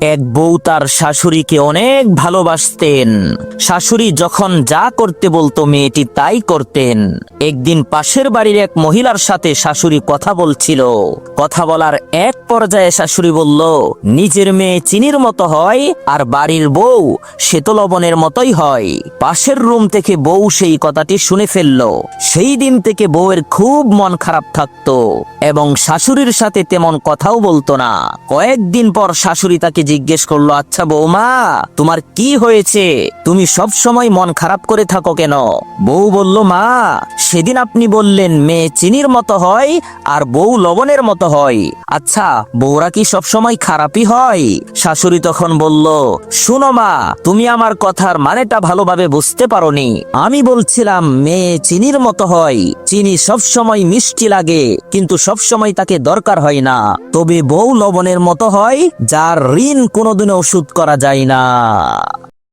এক বউ তার শাশুড়িকে অনেক ভালোবাসতেন। শাশুড়ি যখন যা করতে বলতো, মেয়েটি তাই করতেন। একদিন পাশের বাড়ির এক মহিলার সাথে শাশুড়ি কথা বলছিল। কথা বলার এক পর্যায়ে শাশুড়ি বলল, নিজের মেয়ে চিনির মতো হয় আর বাড়ির বউ শ্বেতলবণের মতোই হয়। পাশের রুম থেকে বউ সেই কথাটি শুনে ফেলল। সেই দিন থেকে বউয়ের খুব মন খারাপ থাকতো এবং শাশুড়ির সাথে তেমন কথাও বলতো না। কয়েকদিন পর শাশুড়ি তাকে জিজ্ঞেস করল আচ্ছা বৌমা তোমার কি হয়েছে? তুমি সব সময় মন খারাপ করে থাকো কেন? বউ বলল, মা, সেদিন আপনি বললেন মেয়ে চিনির মতো হয় আর বউ লবণের মতো হয়। আচ্ছা বউরা কি সব সময় খারাপই হয়? শাশুড়ি তখন বলল, শুনো মা, তুমি আমার কথার মানেটা ভালোভাবে বুঝতে পারোনি। আমি বলছিলাম, মেয়ে চিনির মতো হয়। চিনি সবসময় মিষ্টি লাগে, কিন্তু সবসময় তাকে দরকার হয় না। তবে বউ লবণের মতো হয়, যার ঋণ কোনোদিনও শোধ করা যায় না।